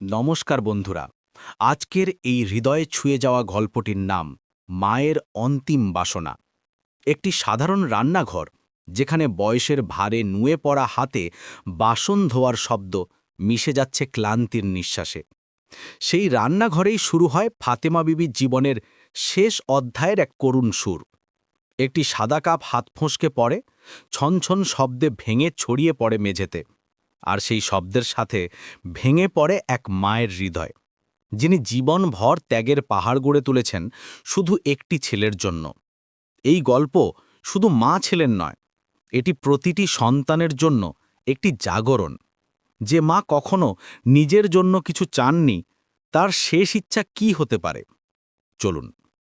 নমস্কার বন্ধুরা, আজকের এই হৃদয়ে ছুঁয়ে যাওয়া গল্পটির নাম মায়ের অন্তিম বাসনা। একটি সাধারণ রান্নাঘর, যেখানে বয়সের ভারে নুয়ে পড়া হাতে বাসন ধোয়ার শব্দ মিশে যাচ্ছে ক্লান্তির নিঃশ্বাসে। সেই রান্নাঘরেই শুরু হয় ফাতেমা বিবির জীবনের শেষ অধ্যায়ের এক করুণ সুর। একটি সাদা কাপ হাত ফোঁসকে পড়ে, ছনছন শব্দে ভেঙে ছড়িয়ে পড়ে মেঝেতে। আর সেই শব্দের সাথে ভেঙে পড়ে এক মায়ের হৃদয়, যিনি জীবনভর ত্যাগের পাহাড় গড়ে তুলেছেন শুধু একটি ছেলের জন্য। এই গল্প শুধু মা ছেলের নয়, এটি প্রতিটি সন্তানের জন্য একটি জাগরণ। যে মা কখনো নিজের জন্য কিছু চাননি, তার শেষ ইচ্ছা কি হতে পারে? চলুন,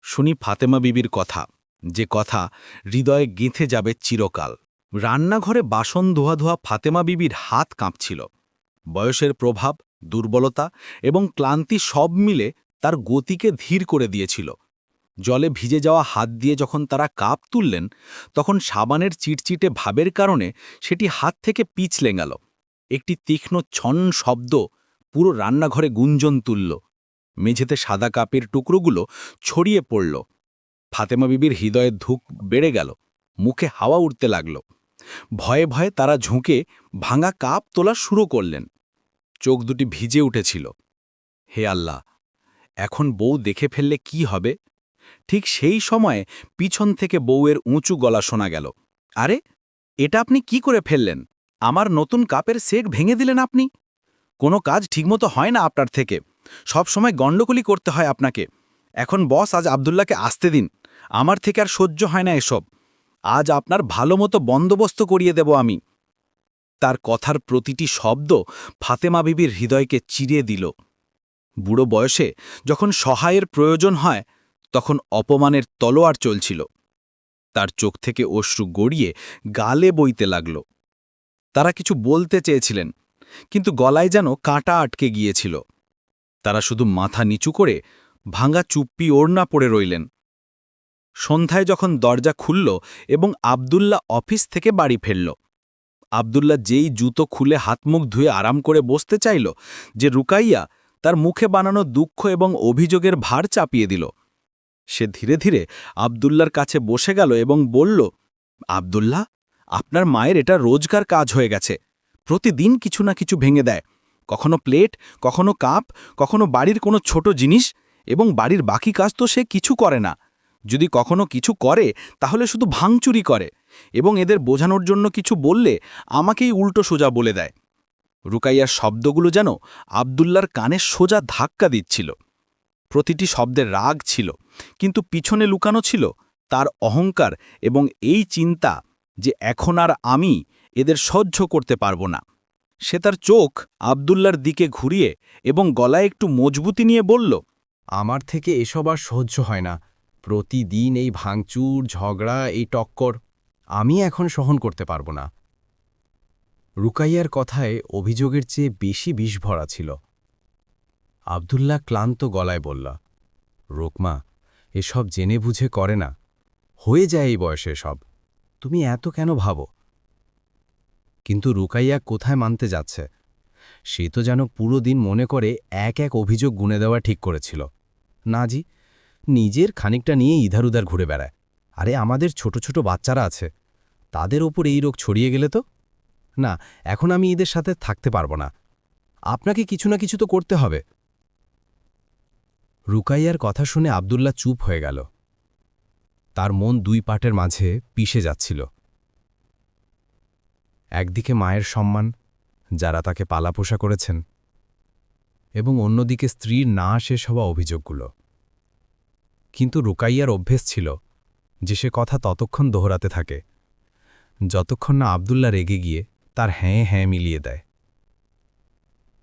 শুনি ফাতেমা বিবির কথা, যে কথা হৃদয়ে গেঁথে যাবে চিরকাল। রান্নাঘরে বাসন ধোয়া ধোয়া ফাতেমা বিবির হাত কাঁপছিল। বয়সের প্রভাব, দুর্বলতা এবং ক্লান্তি সব মিলে তার গতিকে ধীর করে দিয়েছিল। জলে ভিজে যাওয়া হাত দিয়ে যখন তারা কাপ তুললেন, তখন সাবানের চিটচিটে ভাবের কারণে সেটি হাত থেকে পিছলে গেল একটি তীক্ষ্ণ ছন শব্দ পুরো রান্নাঘরে গুঞ্জন তুলল। মেঝেতে সাদা কাপের টুকরোগুলো ছড়িয়ে পড়ল। ফাতেমা বিবির হৃদয়ে ধুক বেড়ে গেল। মুখে হাওয়া উঠতে লাগল। ভয়ে ভয়ে তারা ঝুঁকে ভাঙা কাপ তোলা শুরু করলেন। চোখ দুটি ভিজে উঠেছিল। হে আল্লাহ, এখন বউ দেখে ফেললে কি হবে? ঠিক সেই সময়ে পিছন থেকে বউয়ের উঁচু গলা শোনা গেল। আরে, এটা আপনি কি করে ফেললেন? আমার নতুন কাপের সেক ভেঙে দিলেন আপনি? কোনো কাজ ঠিকমতো হয় না আপনার থেকে। সব সময় গণ্ডগোলি করতে হয় আপনাকে। এখন বস আজ আবদুল্লাহকে আসতে দিন। আমার থেকে আর সহ্য হয় না এসব। আজ আপনার ভালো মতো বন্দোবস্ত করিয়ে দেব আমি। তার কথার প্রতিটি শব্দ ফাতেমা বিবির হৃদয়কে চিরিয়ে দিল। বুড়ো বয়সে যখন সহায়ের প্রয়োজন হয়, তখন অপমানের তলোয়ার চলছিল। তার চোখ থেকে অশ্রু গড়িয়ে গালে বইতে লাগল। তারা কিছু বলতে চেয়েছিলেন, কিন্তু গলায় যেন কাঁটা আটকে গিয়েছিল। তারা শুধু মাথা নিচু করে ভাঙা চুপ্পি ওড়না পড়ে রইলেন। সন্ধ্যায় যখন দরজা খুলল এবং আবদুল্লা অফিস থেকে বাড়ি ফেলল আবদুল্লা যেই জুতো খুলে হাতমুখ ধুয়ে আরাম করে বসতে চাইল যে রুকাইয়া তার মুখে বানানো দুঃখ এবং অভিযোগের ভার চাপিয়ে দিল। সে ধীরে ধীরে আবদুল্লার কাছে বসে গেল এবং বলল, আবদুল্লাহ, আপনার মায়ের এটা রোজকার কাজ হয়ে গেছে। প্রতিদিন কিছু না কিছু ভেঙে দেয়। কখনো প্লেট, কখনো কাপ, কখনো বাড়ির কোনো ছোট জিনিস এবং বাড়ির বাকি কাজ তো সে কিছু করে না। যদি কখনো কিছু করে, তাহলে শুধু ভাঙচুরি করে এবং এদের বোঝানোর জন্য কিছু বললে আমাকেই উল্টো সোজা বলে দেয়। রুকাইয়ার শব্দগুলো যেন আবদুল্লার কানে সোজা ধাক্কা দিচ্ছিল। প্রতিটি শব্দের রাগ ছিল, কিন্তু পিছনে লুকানো ছিল তার অহংকার এবং এই চিন্তা যে এখন আর আমি এদের সহ্য করতে পারব না। সে তার চোখ আবদুল্লার দিকে ঘুরিয়ে এবং গলায় একটু মজবুতি নিয়ে বলল, আমার থেকে এসব আর সহ্য হয় না। প্রতিদিন এই ভাঙচুর, ঝগড়া, এই টক্কর আমি এখন সহন করতে পারব না। রুকাইয়ার কথায় অভিযোগের চেয়ে বেশি বিষ ভরা ছিল। আবদুল্লাহ ক্লান্ত গলায় বলল, রোকমা, এসব জেনে বুঝে করে না। হয়ে যায় এই বয়সে সব। তুমি এত কেন ভাবো? কিন্তু রুকাইয়া কোথায় মানতে যাচ্ছে? সে তো যেন পুরো দিন মনে করে এক এক অভিযোগ গুনে দেওয়া ঠিক করেছিল। না জি নিজের খানিকটা নিয়ে ইধার উধার ঘুরে বেড়ায়। আরে, আমাদের ছোট ছোট বাচ্চারা আছে। তাদের ওপর এই রোগ ছড়িয়ে গেলে তো? না, এখন আমি এদের সাথে থাকতে পারব না। আপনাকে কিছু না কিছু তো করতে হবে। রুকাইয়ার কথা শুনে আবদুল্লাহ চুপ হয়ে গেল। তার মন দুই পাটের মাঝে পিষে যাচ্ছিল। একদিকে মায়ের সম্মান, যারা তাকে পালাপোষা করেছেন, এবং অন্যদিকে স্ত্রীর না শেষ হওয়া অভিযোগগুলো। কিন্তু রুকাইয়ার অভ্যেস ছিল যে সে কথা ততক্ষণ দোহরাতে থাকে, যতক্ষণ না আবদুল্লা রেগে গিয়ে তার হ্যাঁ হ্যাঁ মিলিয়ে দেয়।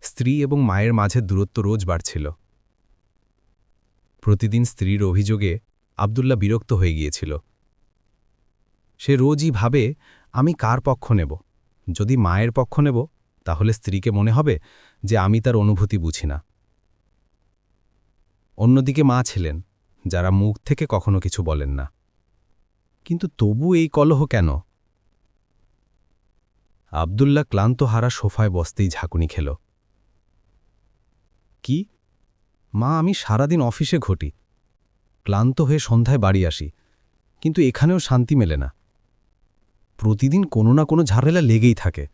স্ত্রী এবং মায়ের মাঝে দূরত্ব রোজ বাড়ছিল। প্রতিদিন স্ত্রীর অভিযোগে আবদুল্লা বিরক্ত হয়ে গিয়েছিল। সে রোজই ভাবে, আমি কার পক্ষ নেব? যদি মায়ের পক্ষ নেব, তাহলে স্ত্রীকে মনে হবে যে আমি তার অনুভূতি বুঝি না। অন্যদিকে মা ছিলেন। যারা মুখ থেকে কখনো কিছু বলেন না। কিন্তু তবু এই কলহ কেন? আবদুল্লাহ ক্লান্ত হারা সোফায় বসতেই ঝাঁকুনি খেল। কি? মা, আমি সারাদিন অফিসে ঘটি। ক্লান্ত হয়ে সন্ধ্যায় বাড়ি আসি, কিন্তু এখানেও শান্তি মেলে না। প্রতিদিন কোনো না কোনো ঝাড়েলা লেগেই থাকে।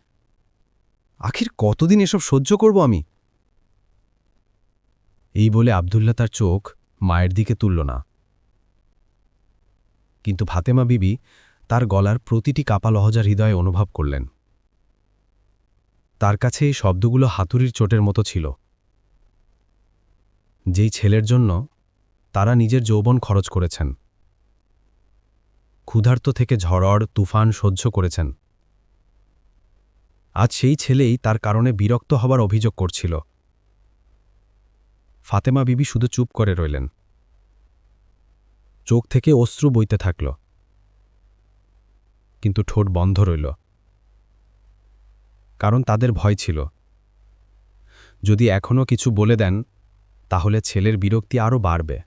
আখির কতদিন এসব সহ্য করব আমি? এই বলে আবদুল্লা তার চোখ মায়ের দিকে তুলল না। কিন্তু ফাতেমা বিবি তার গলার প্রতিটি কাপা লহজার হৃদয়ে অনুভব করলেন। তার কাছে এই শব্দগুলো হাতুড়ির চোটের মতো ছিল। যেই ছেলের জন্য তারা নিজের যৌবন খরচ করেছেন। ক্ষুধার্ত থেকে ঝড়ড় তুফান সহ্য করেছেন। আজ সেই ছেলেই তার কারণে বিরক্ত হবার অভিযোগ করছিল। ফাতেমা বিবি শুধু চুপ করে রইলেন। চোখ থেকে অশ্রু বইতে থাকল। কিন্তু ঠোঁট বন্ধ রইল। কারণ তাদের ভয় ছিল। যদি এখনও কিছু বলে দেন, তাহলে ছেলের বিরক্তি আরও বাড়বে।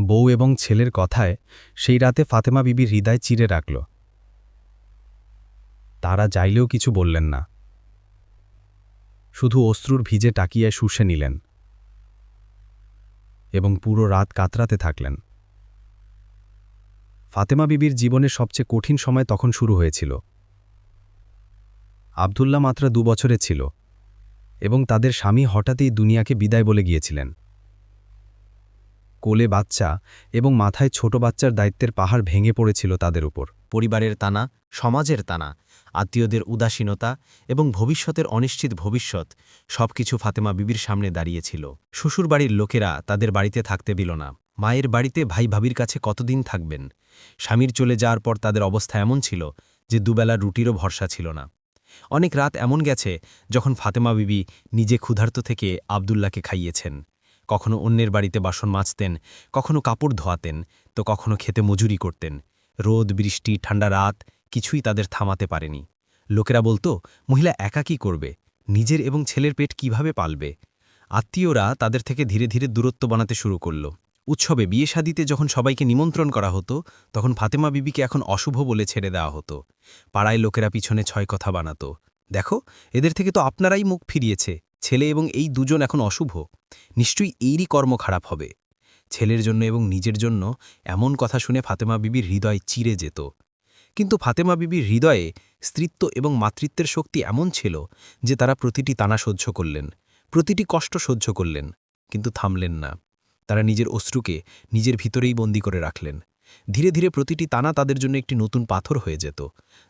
বউ এবং ছেলের কথায় সেই রাতে ফাতেমা বিবির হৃদয় চিরে রাখল। তারা যাইলেও কিছু বললেন না। শুধু অশ্রুর ভিজে টাকিয়ে শুষে নিলেন এবং পুরো রাত কাতরাতে থাকলেন। ফাতেমা বিবির জীবনের সবচেয়ে কঠিন সময় তখন শুরু হয়েছিল। আবদুল্লা মাত্র দু বছরে ছিল এবং তাদের স্বামী হঠাৎই দুনিয়াকে বিদায় বলে গিয়েছিলেন। কোলে বাচ্চা এবং মাথায় ছোট বাচ্চার দায়িত্বের পাহাড় ভেঙে পড়েছিল তাদের উপর। পরিবারের তানা, সমাজের তানা আত্মীয়দের উদাসীনতা এবং ভবিষ্যতের অনিশ্চিত ভবিষ্যৎ সবকিছু ফাতেমা বিবির সামনে দাঁড়িয়েছিল। শ্বশুরবাড়ির লোকেরা তাদের বাড়িতে থাকতে দিল না। মায়ের বাড়িতে ভাই ভাবির কাছে কতদিন থাকবেন? স্বামীর চলে যাওয়ার পর তাদের অবস্থা এমন ছিল যে দুবেলা রুটিরও ভরসা ছিল না। অনেক রাত এমন গেছে যখন ফাতেমা বিবি নিজে ক্ষুধার্ত থেকে আবদুল্লাকে খাইয়েছেন। কখনো অন্যের বাড়িতে বাসন মাজতেন, কখনো কাপড় ধোয়াতেন, তো কখনো খেতে মজুরি করতেন। রোদ, বৃষ্টি, ঠান্ডা রাত কিছুই তাদের থামাতে পারেনি। লোকেরা বলতো, মহিলা একা কি করবে? নিজের এবং ছেলের পেট কীভাবে পালবে? আত্মীয়রা তাদের থেকে ধীরে ধীরে দূরত্ব বানাতে শুরু করল। উৎসবে বিয়ে শাদিতে যখন সবাইকে নিমন্ত্রণ করা হতো, তখন ফাতেমা বিবিকে এখন অশুভ বলে ছেড়ে দেওয়া হতো। পাড়ায় লোকেরা পিছনে ছয় কথা বানাতো। দেখো, এদের থেকে তো আপনারাই মুখ ফিরিয়েছে। ছেলে এবং এই দুজন এখন অশুভ। নিশ্চয়ই এরই কর্ম খারাপ হবে। ছেলের জন্য এবং নিজের জন্য এমন কথা শুনে ফাতেমা বিবির হৃদয় চিরে যেত। কিন্তু ফাতেমা বিবির হৃদয়ে স্ত্রীত্ব এবং মাতৃত্বের শক্তি এমন ছিল যে তারা প্রতিটি তানা সহ্য করলেন, প্রতিটি কষ্ট সহ্য করলেন, কিন্তু থামলেন না। তারা নিজের অশ্রুকে নিজের ভিতরেই বন্দি করে রাখলেন। ধীরে ধীরে প্রতিটি তানা তাদের জন্য একটি নতুন পাথর হয়ে যেত,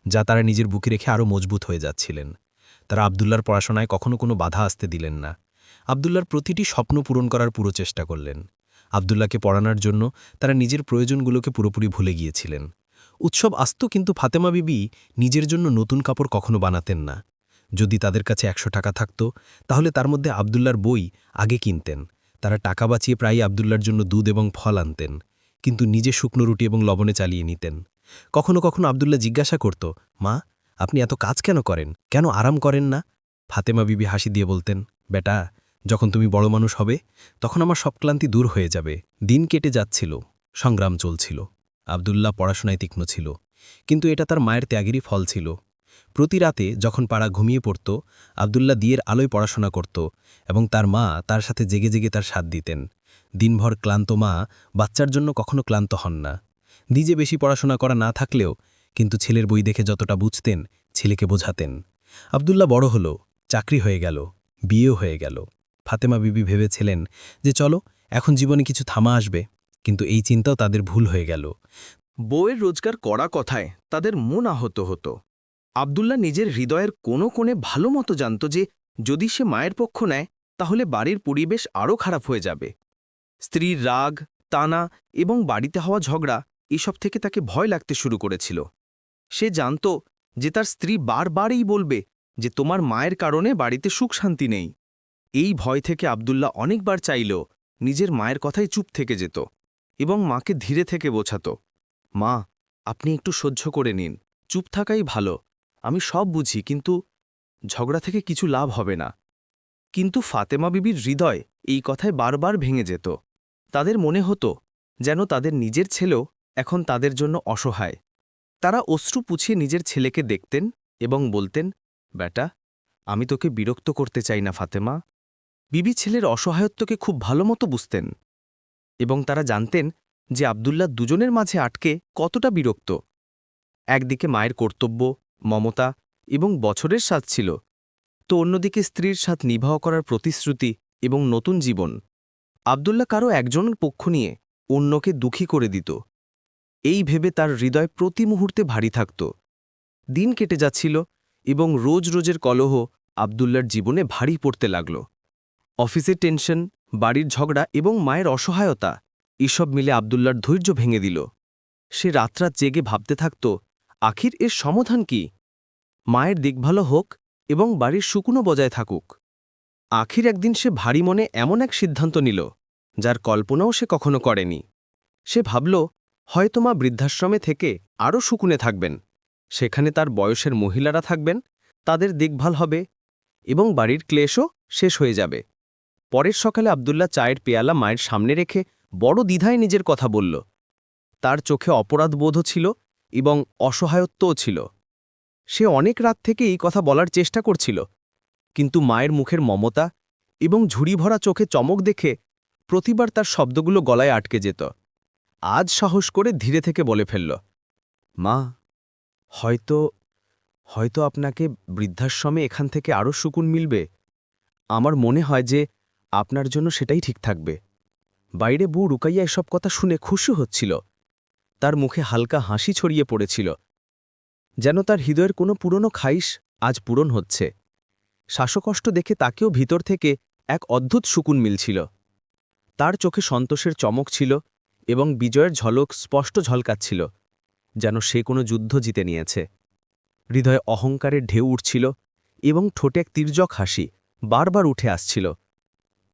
যা তারা নিজের বুকে রেখে আরও মজবুত হয়ে যাচ্ছিলেন। তারা আবদুল্লার পড়াশোনায় কখনো কোনো বাধা আসতে দিলেন না। আবদুল্লার প্রতিটি স্বপ্ন পূরণ করার পুরো চেষ্টা করলেন। আবদুল্লাকে পড়ানোর জন্য তারা নিজের প্রয়োজনগুলোকে পুরোপুরি ভুলে গিয়েছিলেন। উৎসব আসত কিন্তু ফাতেমা বিবি নিজের জন্য নতুন কাপড় কখনো বানাতেন না। যদি তাদের কাছে একশো টাকা থাকত, তাহলে তার মধ্যে আবদুল্লার বই আগে কিনতেন। তারা টাকা বাঁচিয়ে প্রায়ই আবদুল্লার জন্য দুধ এবং ফল আনতেন, কিন্তু নিজে শুকনো রুটি এবং লবণে চালিয়ে নিতেন। কখনো কখনো আবদুল্লা জিজ্ঞাসা করত, মা, আপনি এত কাজ কেন করেন? কেন আরাম করেন না? ফাতেমা বিবি হাসি দিয়ে বলতেন, বেটা, যখন তুমি বড় মানুষ হবে, তখন আমার সব ক্লান্তি দূর হয়ে যাবে। দিন কেটে যাচ্ছিল, সংগ্রাম চলছিল। আবদুল্লাহ পড়াশোনায় তীক্ষ্ণ ছিল, কিন্তু এটা তার মায়ের ত্যাগেরই ফল ছিল। প্রতি রাতে যখন পাড়া ঘুমিয়ে পড়ত, আবদুল্লাহ দিয়ের আলোয় পড়াশোনা করত এবং তার মা তার সাথে জেগে জেগে তার সাথ দিতেন। দিনভর ক্লান্ত মা বাচ্চার জন্য কখনো ক্লান্ত হন না। নিজে বেশি পড়াশোনা করা না থাকলেও কিন্তু ছেলের বই দেখে যতটা বুঝতেন, ছেলেকে বোঝাতেন। আবদুল্লাহ বড় হল, চাকরি হয়ে গেল, বিয়েও হয়ে গেল। ফাতেমা বিবি ভেবেছিলেন যে চলো, এখন জীবনে কিছু থামা আসবে। কিন্তু এই চিন্তাও তাদের ভুল হয়ে গেল। বউয়ের রোজগার করা কথায় তাদের মন আহত হতো। আবদুল্লাহ নিজের হৃদয়ের কোনো কোণে ভালো মতো জানত যে, যদি সে মায়ের পক্ষ নেয়, তাহলে বাড়ির পরিবেশ আরও খারাপ হয়ে যাবে। স্ত্রীর রাগ, টানা এবং বাড়িতে হওয়া ঝগড়া এসব থেকে তাকে ভয় লাগতে শুরু করেছিল। সে জানত যে তার স্ত্রী বারবারই বলবে যে, তোমার মায়ের কারণে বাড়িতে সুখ শান্তি নেই। এই ভয় থেকে আবদুল্লাহ অনেকবার চাইল নিজের মায়ের কথাই চুপ থেকে যেত। এবং মাকে ধীরে থেকে বোঝাত, মা, আপনি একটু সহ্য করে নিন। চুপ থাকাই ভালো। আমি সব বুঝি, কিন্তু ঝগড়া থেকে কিছু লাভ হবে না। কিন্তু ফাতেমা বিবির হৃদয় এই কথায় বারবার ভেঙে যেত। তাদের মনে হতো যেন তাদের নিজের ছেলেও এখন তাদের জন্য অসহায়। তারা অশ্রু পুছিয়ে নিজের ছেলেকে দেখতেন এবং বলতেন বেটা আমি তোকে বিরক্ত করতে চাই না, ফাতেমা। বিবি ছেলের অসহায়ত্বকে খুব ভালো মতো বুঝতেন। এবং তারা জানতেন যে আবদুল্লাহ দুজনের মাঝে আটকে কতটা বিরক্ত। একদিকে মায়ের কর্তব্য, মমতা এবং বছরের স্বাদ ছিল। তো অন্যদিকে স্ত্রীর সাথ নিবাহ করার প্রতিশ্রুতি এবং নতুন জীবন। আবদুল্লাহ কারও একজনের পক্ষ নিয়ে অন্যকে দুঃখী করে দিত। এই ভেবে তার হৃদয় প্রতি মুহূর্তে ভারী থাকত। দিন কেটে যাচ্ছিল এবং রোজ রোজের কলহ আবদুল্লার জীবনে ভারী পড়তে লাগল। অফিসের টেনশন, বাড়ির ঝগড়া এবং মায়ের অসহায়তা, এসব মিলে আবদুল্লার ধৈর্য ভেঙে দিল। সে রাতরাত জেগে ভাবতে থাকত, আখির এর সমাধান কি? মায়ের দেখভালো হোক এবং বাড়ির শুকুনো বজায় থাকুক। আখির একদিন সে ভারী মনে এমন এক সিদ্ধান্ত নিল, যার কল্পনাও সে কখনো করেনি। সে ভাবল, হয়তো মা বৃদ্ধাশ্রমে থেকে আরও শুকুনে থাকবেন। সেখানে তার বয়সের মহিলারা থাকবেন, তাদের দেখভাল হবে এবং বাড়ির ক্লেশও শেষ হয়ে যাবে। পরের সকালে আবদুল্লাহ চায়ের পেয়ালা মায়ের সামনে রেখে বড় দ্বিধায় নিজের কথা বলল। তার চোখে অপরাধবোধও ছিল এবং অসহায়ত্বও ছিল। সে অনেক রাত থেকে এই কথা বলার চেষ্টা করছিল, কিন্তু মায়ের মুখের মমতা এবং ঝুড়ি ভরা চোখে চমক দেখে প্রতিবার তার শব্দগুলো গলায় আটকে যেত। আজ সাহস করে ধীরে থেকে বলে ফেলল, মা, হয়তো হয়তো আপনাকে বৃদ্ধাশ্রমে এখান থেকে আরও সুকুন মিলবে। আমার মনে হয় যে আপনার জন্য সেটাই ঠিক থাকবে। বাইরে বউ রুকাইয়া এসব কথা শুনে খুশি হচ্ছিল। তার মুখে হালকা হাসি ছড়িয়ে পড়েছিল। যেন তার হৃদয়ের কোনো পুরনো খাইশ আজ পূরণ হচ্ছে। শ্বাসকষ্ট দেখে তাকেও ভিতর থেকে এক অদ্ভুত সুকুন মিলছিল। তার চোখে সন্তোষের চমক ছিল এবং বিজয়ের ঝলক স্পষ্ট ঝলকাচ্ছিল, যেন সে কোনো যুদ্ধ জিতে নিয়েছে। হৃদয়ে অহংকারের ঢেউ উঠছিল এবং ঠোঁটে এক তির্যক হাসি বারবার উঠে আসছিল।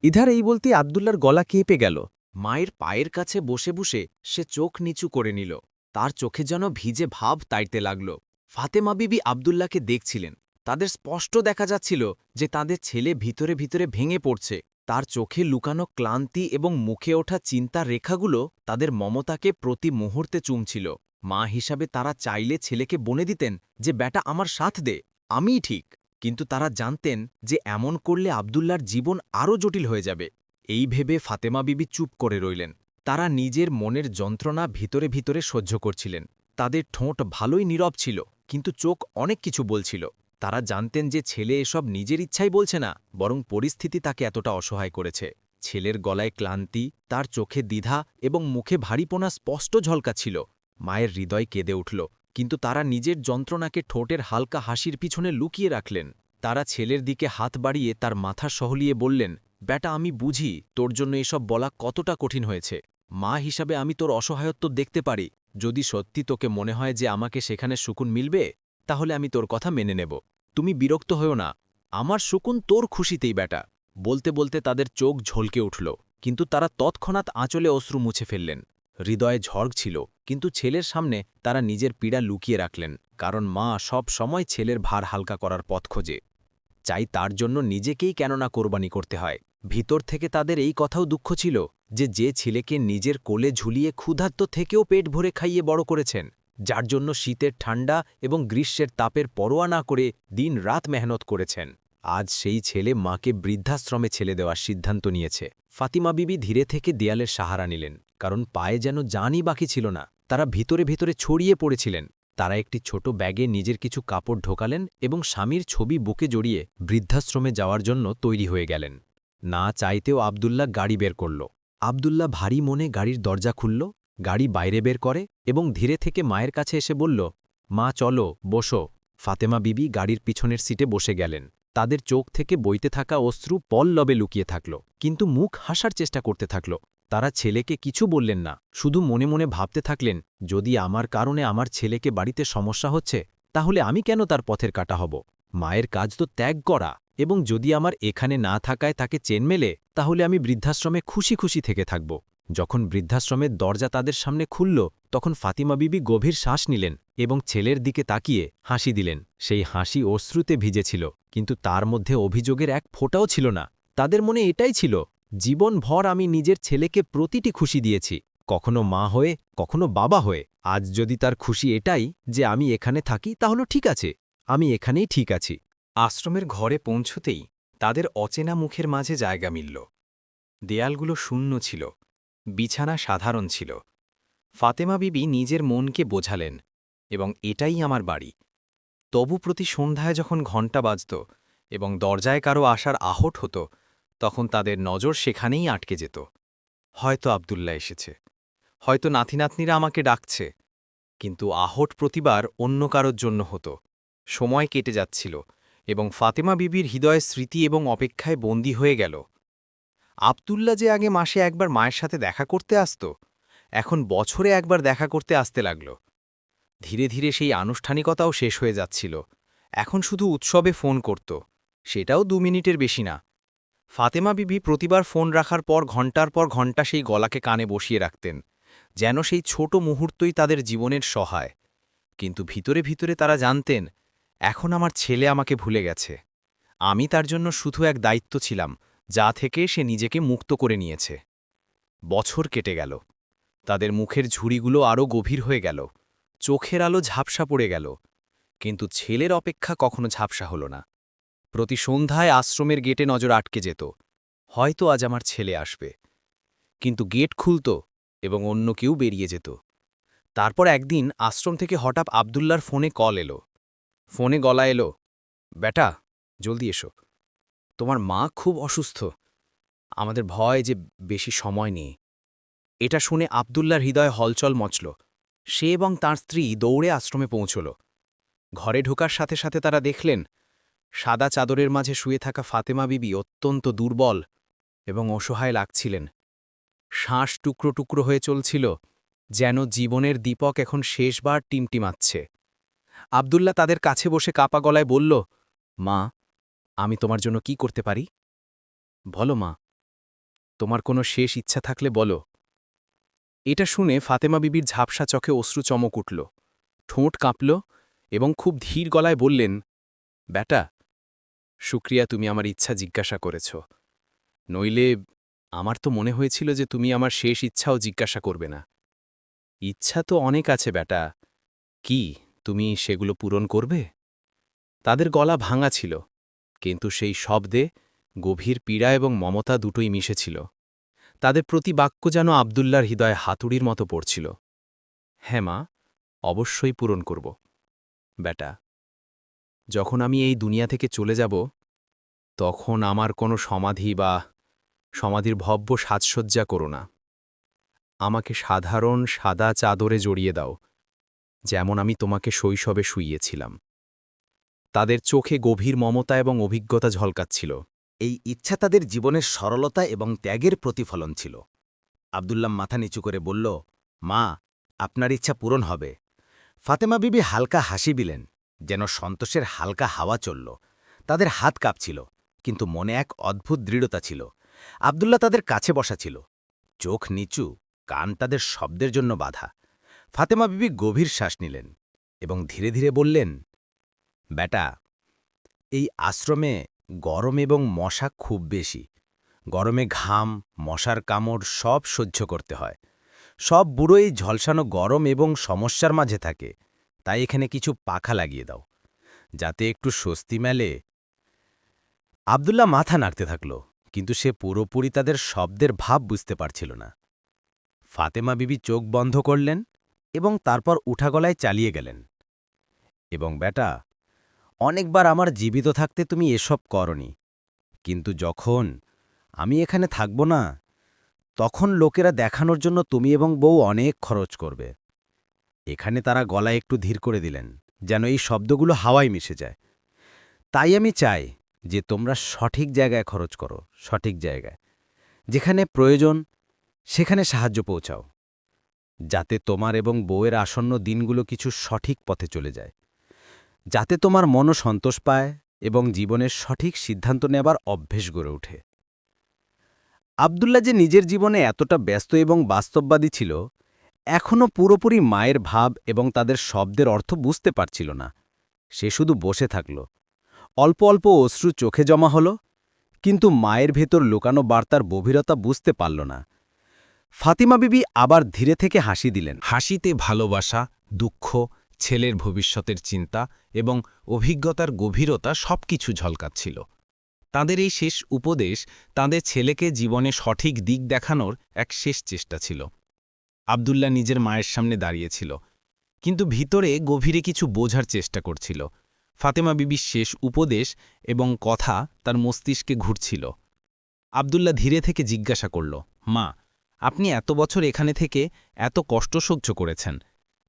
ইধার এই বলতে আবদুল্লার গলা কেঁপে গেল। মায়ের পায়ের কাছে বসে বসে সে চোখ নিচু করে নিল। তার চোখে যেন ভিজে ভাব তাইতে লাগল। ফাতেমা বিবি আবদুল্লাহকে দেখছিলেন। তাদের স্পষ্ট দেখা যাচ্ছিল যে তাদের ছেলে ভিতরে ভিতরে ভেঙে পড়ছে। তার চোখে লুকানো ক্লান্তি এবং মুখে ওঠা চিন্তার রেখাগুলো তাদের মমতাকে প্রতি মুহূর্তে চুমছিল। মা হিসাবে তারা চাইলে ছেলেকে বনে দিতেন যে ব্যাটা আমার সাথ দে। আমিই ঠিক। কিন্তু তারা জানতেন যে এমন করলে আবদুল্লার জীবন আরও জটিল হয়ে যাবে। এই ভেবে ফাতেমা বিবি চুপ করে রইলেন। তারা নিজের মনের যন্ত্রণা ভিতরে ভিতরে সহ্য করছিলেন। তাদের ঠোঁট ভালোই নীরব ছিল, কিন্তু চোখ অনেক কিছু বলছিল। তারা জানতেন যে ছেলে এসব নিজের ইচ্ছাই বলছে না, বরং পরিস্থিতি তাকে এতটা অসহায় করেছে। ছেলের গলায় ক্লান্তি, তার চোখে দ্বিধা এবং মুখে ভারীপোনা স্পষ্ট ঝলকা ছিল। মায়ের হৃদয় কেঁদে উঠল। কিন্তু তারা নিজের যন্ত্রণাকে ঠোঁটের হালকা হাসির পিছনে লুকিয়ে রাখলেন। তারা ছেলের দিকে হাত বাড়িয়ে তার মাথা সহলিয়ে বললেন, ব্যাটা, আমি বুঝি তোর জন্য এসব বলা কতটা কঠিন হয়েছে। মা হিসাবে আমি তোর অসহায়ত্ব দেখতে পারি। যদি সত্যি তোকে মনে হয় যে আমাকে সেখানে সুকুন মিলবে, তাহলে আমি তোর কথা মেনে নেব। তুমি বিরক্ত হও না। আমার সুকুন তোর খুশিতেই, ব্যাটা। বলতে বলতে তাদের চোখ ঝলকে উঠল, কিন্তু তারা তৎক্ষণাৎ আঁচলে অশ্রু মুছে ফেললেন। হৃদয়ে ঝড় ছিল, কিন্তু ছেলের সামনে তারা নিজের পীড়া লুকিয়ে রাখলেন, কারণ মা সব সময় ছেলের ভার হালকা করার পথ খোঁজে। চাই তার জন্য নিজেকেই কেননা কোরবানি করতে হয়। ভিতর থেকে তাদের এই কথাও দুঃখ ছিল যে যে ছেলেকে নিজের কোলে ঝুলিয়ে ক্ষুধার্ত থেকেও পেট ভরে খাইয়ে বড় করেছেন, যার জন্য শীতের ঠান্ডা এবং গ্রীষ্মের তাপের পরোয়া না করে দিন রাত মেহনত করেছেন। আজ সেই ছেলে মাকে বৃদ্ধাশ্রমে ছেলে দেওয়ার সিদ্ধান্ত নিয়েছে। ফাতিমা বিবি ধীরে থেকে দেয়ালের সাহারা নিলেন। কারণ পায়ে যেন জানই বাকি ছিল না। তারা ভিতরে ভিতরে ছড়িয়ে পড়েছিলেন। তারা একটি ছোট ব্যাগে নিজের কিছু কাপড় ঢোকালেন এবং স্বামীর ছবি বুকে জড়িয়ে বৃদ্ধাশ্রমে যাওয়ার জন্য তৈরি হয়ে গেলেন। না চাইতেও আবদুল্লাহ গাড়ি বের করল। আবদুল্লাহ ভারী মনে গাড়ির দরজা খুলল, গাড়ি বাইরে বের করে এবং ধীরে থেকে মায়ের কাছে এসে বলল, মা, চলো, বসো। ফাতেমা বিবি গাড়ির পিছনের সিটে বসে গেলেন। তাদের চোখ থেকে বইতে থাকা অশ্রু পল্লবে লুকিয়ে থাকল, কিন্তু মুখ হাসার চেষ্টা করতে থাকল। তারা ছেলেকে কিছু বললেন না, শুধু মনে মনে ভাবতে থাকলেন, যদি আমার কারণে আমার ছেলেকে বাড়িতে সমস্যা হচ্ছে, তাহলে আমি কেন তার পথের কাটা হব? মায়ের কাজ তো ত্যাগ করা, এবং যদি আমার এখানে না থাকায় তাকে চেন মেলে, তাহলে আমি বৃদ্ধাশ্রমে খুশি খুশি থেকে থাকব। যখন বৃদ্ধাশ্রমের দরজা তাদের সামনে খুলল, তখন ফাতিমা বিবি গভীর শ্বাস নিলেন এবং ছেলের দিকে তাকিয়ে হাসি দিলেন। সেই হাসি অশ্রুতে ভিজেছিল, কিন্তু তার মধ্যে অভিযোগের এক ফোঁটাও ছিল না। তাদের মনে এটাই ছিল জীবনভর আমি নিজের ছেলেকে প্রতিটি খুশি দিয়েছি, কখনো মা হয়ে, কখনো বাবা হয়ে। আজ যদি তার খুশি এটাই যে আমি এখানে থাকি, তাহলে ঠিক আছে। আমি এখানেই ঠিক আছি। আশ্রমের ঘরে পৌঁছতেই তাদের অচেনা মুখের মাঝে জায়গা মিলল। দেয়ালগুলো শূন্য ছিল, বিছানা সাধারণ ছিল। ফাতেমা বিবি নিজের মনকে বোঝালেন, এবং এটাই আমার বাড়ি। তবু প্রতি সন্ধ্যায় যখন ঘণ্টা বাজত এবং দরজায় কারও আসার আহট হতো তখন তাদের নজর সেখানেই আটকে যেত। হয়তো আবদুল্লাহ এসেছে। হয়তো নাতিনাতনিরা আমাকে ডাকছে। কিন্তু আহট প্রতিবার অন্য কারোর জন্য হতো। সময় কেটে যাচ্ছিল এবং ফাতেমা বিবির হৃদয়ে স্মৃতি এবং অপেক্ষায় বন্দী হয়ে গেল। আবদুল্লা যে আগে মাসে একবার মায়ের সাথে দেখা করতে আসত, এখন বছরে একবার দেখা করতে আসতে লাগল। ধীরে ধীরে সেই আনুষ্ঠানিকতাও শেষ হয়ে যাচ্ছিল। এখন শুধু উৎসবে ফোন করত। সেটাও দু মিনিটের বেশি না। ফাতেমা বিবি প্রতিবার ফোন রাখার পর ঘণ্টার পর ঘণ্টা সেই গলাকে কানে বসিয়ে রাখতেন, যেন সেই ছোট মুহূর্তই তাদের জীবনের সহায়। কিন্তু ভিতরে ভিতরে তারা জানতেন, এখন আমার ছেলে আমাকে ভুলে গেছে। আমি তার জন্য শুধু এক দায়িত্ব ছিলাম, যা থেকে সে নিজেকে মুক্ত করে নিয়েছে। বছর কেটে গেল। তাদের মুখের ঝুড়িগুলো আরও গভীর হয়ে গেল। চোখের আলো ঝাপসা পড়ে গেল। কিন্তু ছেলের অপেক্ষা কখনো ঝাপসা হল না। প্রতি সন্ধ্যায় আশ্রমের গেটে নজর আটকে যেত। হয়তো আজ আমার ছেলে আসবে। কিন্তু গেট খুলত এবং অন্য কেউ বেরিয়ে যেত। তারপর একদিন আশ্রম থেকে হঠাৎ আবদুল্লার ফোনে কল এলো। ফোনে গলা এলো, বেটা, জলদি এসো। তোমার মা খুব অসুস্থ। আমাদের ভয় যে বেশি সময় নেই। এটা শুনে আবদুল্লার হৃদয় হলচল মচল। সে এবং তার স্ত্রী দৌড়ে আশ্রমে পৌঁছল। ঘরে ঢোকার সাথে সাথে তারা দেখলেন সাদা চাদরের মাঝে শুয়ে থাকা ফাতেমা বিবি অত্যন্ত দুর্বল এবং অসহায় লাগছিলেন। শ্বাস টুকরো টুকরো হয়ে চলছিল, যেন জীবনের দীপক এখন শেষবার টিমটিমাচ্ছে আবদুল্লাহ তাদের কাছে বসে কাপা গলায় বলল, মা, আমি তোমার জন্য কি করতে পারি? বলো, মা। তোমার কোনো শেষ ইচ্ছা থাকলে বলো। এটা শুনে ফাতেমা বিবির ঝাপসা চোখে অশ্রু চমক উঠল, ঠোঁট কাঁপল এবং খুব ধীর গলায় বললেন, ব্যাটা শুক্রিয়া, তুমি আমার ইচ্ছা জিজ্ঞাসা করেছ। নইলে আমার তো মনে হয়েছিল যে তুমি আমার শেষ ইচ্ছাও জিজ্ঞাসা করবে না। ইচ্ছা তো অনেক আছে ব্যাটা। কি, তুমি সেগুলো পূরণ করবে? তাদের গলা ভাঙা ছিল, কিন্তু সেই শব্দে গভীর পীড়া এবং মমতা দুটোই মিশেছিল। তাদের প্রতি বাক্য যেন আবদুল্লার হৃদয়ে হাতুড়ির মতো পড়ছিল। হ্যাঁ মা, অবশ্যই পূরণ করব। বেটা যখন আমি এই দুনিয়া থেকে চলে যাব, তখন আমার কোনো সমাধি বা সমাধির ভব্য সাজসজ্জা করো না। আমাকে সাধারণ সাদা চাদরে জড়িয়ে দাও, যেমন আমি তোমাকে শৈশবে শুইয়েছিলাম। তাদের চোখে গভীর মমতা এবং অভিজ্ঞতা ঝলকাচ্ছিল। এই ইচ্ছা তাদের জীবনের সরলতা এবং ত্যাগের প্রতিফলন ছিল। আবদুল্লাম মাথা নিচু করে বলল, মা, আপনার ইচ্ছা পূরণ হবে। ফাতেমা বিবি হালকা হাসি দিলেন। যেন সন্তোষের হালকা হাওয়া চলল। তাদের হাত কাঁপছিল, কিন্তু মনে এক অদ্ভুত দৃঢ়তা ছিল। আবদুল্লাহ তাদের কাছে বসা ছিল। চোখ নিচু, কান তাদের শব্দের জন্য বাধা। ফাতেমা বিবি গভীর শ্বাস নিলেন এবং ধীরে ধীরে বললেন, বেটা, এই আশ্রমে গরম এবং মশা খুব বেশি। গরমে ঘাম, মশার কামড় সব সহ্য করতে হয়। সব বুড়োই ঝলসানো গরম এবং সমস্যার মাঝে থাকে। তাই এখানে কিছু পাখা লাগিয়ে দাও, যাতে একটু স্বস্তি মেলে। আবদুল্লাহ মাথা নাড়তে থাকল, কিন্তু সে পুরোপুরি তাদের শব্দের ভাব বুঝতে পারছিল না। ফাতেমা বিবি চোখ বন্ধ করলেন এবং তারপর উঠাগলায় চালিয়ে গেলেন। এবং, বেটা, অনেকবার আমার জীবিত থাকতে তুমি এসব করনি, কিন্তু যখন আমি এখানে থাকব না, তখন লোকেরা দেখানোর জন্য তুমি এবং বউ অনেক খরচ করবে। এখানে তারা গলা একটু ধীর করে দিলেন, যেন এই শব্দগুলো হাওয়ায় মিশে যায়। তাই আমি চাই যে তোমরা সঠিক জায়গায় খরচ করো, সঠিক জায়গায়। যেখানে প্রয়োজন, সেখানে সাহায্য পৌঁছাও, যাতে তোমার এবং বউয়ের আসন্ন দিনগুলো কিছু সঠিক পথে চলে যায়। যাতে তোমার মনও সন্তোষ পায় এবং জীবনের সঠিক সিদ্ধান্ত নেবার অভ্যেস গড়ে ওঠে। আবদুল্লা যে নিজের জীবনে এতটা ব্যস্ত এবং বাস্তববাদী ছিল এখনও পুরোপুরি মায়ের ভাব এবং তাদের শব্দের অর্থ বুঝতে পারছিল না। সে শুধু বসে থাকল। অল্প অল্প অশ্রু চোখে জমা হল, কিন্তু মায়ের ভেতর লুকানো বার্তার গভীরতা বুঝতে পারল না। ফাতিমা বিবি আবার ধীরে থেকে হাসি দিলেন। হাসিতে ভালোবাসা, দুঃখ, ছেলের ভবিষ্যতের চিন্তা এবং অভিজ্ঞতার গভীরতা সবকিছু ঝলকাচ্ছিল। তাদের এই শেষ উপদেশ তাদের ছেলেকে জীবনে সঠিক দিক দেখানোর এক শেষ চেষ্টা ছিল। আবদুল্লাহ নিজের মায়ের সামনে দাঁড়িয়েছিল, কিন্তু ভিতরে গভীরে কিছু বোঝার চেষ্টা করছিল। ফাতেমা বিবির শেষ উপদেশ এবং কথা তার মস্তিষ্কে ঘুরছিল। আবদুল্লাহ ধীরে থেকে জিজ্ঞাসা করল, মা, আপনি এত বছর এখানে থেকে এত কষ্ট সহ্য করেছেন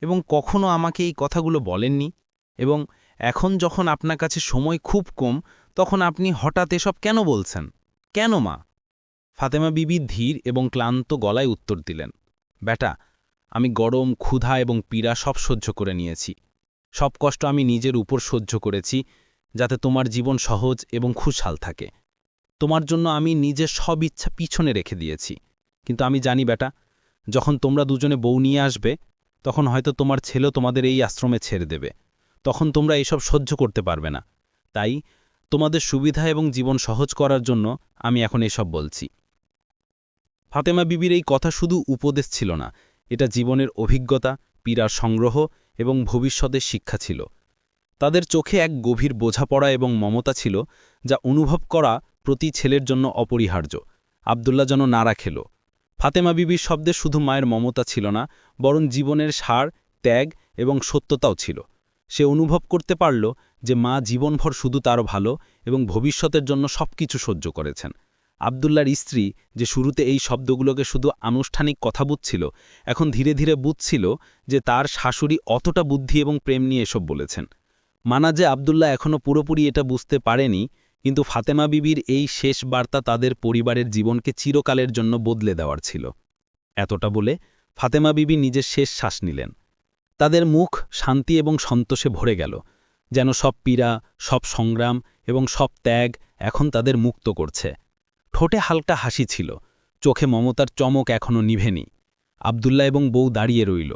এবং কখনো আমাকে এই কথাগুলো বলেননি? এবং এখন যখন আপনার কাছে সময় খুব কম, তখন আপনি হঠাৎ এসব কেন বলছেন? কেন মা? ফাতেমা বিবি ধীর এবং ক্লান্ত গলায় উত্তর দিলেন বেটা আমি গরম, ক্ষুধা এবং পীড়া সব সহ্য করে নিয়েছি। সব কষ্ট আমি নিজের উপর সহ্য করেছি, যাতে তোমার জীবন সহজ এবং খুশহাল থাকে। তোমার জন্য আমি নিজের সব ইচ্ছা পিছনে রেখে দিয়েছি। কিন্তু আমি জানি বেটা যখন তোমরা দুজনে বউ নিয়ে আসবে, তখন হয়তো তোমার ছেলেও তোমাদের এই আশ্রমে ছেড়ে দেবে। তখন তোমরা এসব সহ্য করতে পারবে না। তাই তোমাদের সুবিধা এবং জীবন সহজ করার জন্য আমি এখন এসব বলছি। ফাতেমা বিবির এই কথা শুধু উপদেশ ছিল না, এটা জীবনের অভিজ্ঞতা, পীড়ার সংগ্রহ এবং ভবিষ্যতের শিক্ষা ছিল। তাদের চোখে এক গভীর বোঝাপড়া এবং মমতা ছিল, যা অনুভব করা প্রতি ছেলের জন্য অপরিহার্য আবদুল্লা যেন নাড়া খেল ফাতেমা বিবির শব্দে শুধু মায়ের মমতা ছিল না, বরং জীবনের সার, ত্যাগ এবং সত্যতাও ছিল। সে অনুভব করতে পারল যে মা জীবনভর শুধু তার ভালো এবং ভবিষ্যতের জন্য সবকিছু সহ্য করেছেন। আবদুল্লার স্ত্রী যে শুরুতে এই শব্দগুলোকে শুধু আনুষ্ঠানিক কথা বুঝছিল, এখন ধীরে ধীরে বুঝছিল যে তার শাশুড়ি অতটা বুদ্ধি এবং প্রেম নিয়ে এসব বলেছেন। মানা যে আবদুল্লাহ এখনও পুরোপুরি এটা বুঝতে পারেনি, কিন্তু ফাতেমা বিবির এই শেষ বার্তা তাদের পরিবারের জীবনকে চিরকালের জন্য বদলে দেওয়ার ছিল। এতটা বলে ফাতেমা বিবি নিজের শেষ শ্বাস নিলেন। তাদের মুখ শান্তি এবং সন্তোষে ভরে গেল, যেন সব পীড়া, সব সংগ্রাম এবং সব ত্যাগ এখন তাদের মুক্ত করছে। ঠোঁটে হালকা হাসি ছিল। চোখে মমতার চমক এখনও নিভেনি। আবদুল্লাহ এবং বউ দাঁড়িয়ে রইল।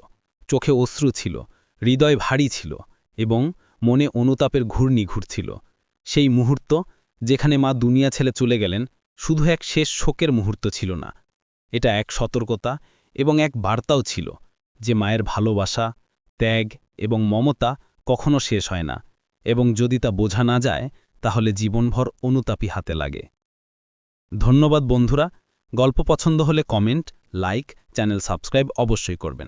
চোখে অশ্রু ছিল, হৃদয় ভারী ছিল এবং মনে অনুতাপের ঘূর্ণি ঘুরছিল। সেই মুহূর্ত যেখানে মা দুনিয়া ছেলে চলে গেলেন শুধু এক শেষ শোকের মুহূর্ত ছিল না। এটা এক সতর্কতা এবং এক বার্তাও ছিল যে মায়ের ভালোবাসা, ত্যাগ এবং মমতা কখনো শেষ হয় না এবং যদি তা বোঝা না যায় তাহলে জীবনভর অনুতাপী হাতে লাগে। ধন্যবাদ বন্ধুরা। গল্প পছন্দ হলে কমেন্ট লাইক চ্যানেল সাবস্ক্রাইব অবশ্যই করবেন।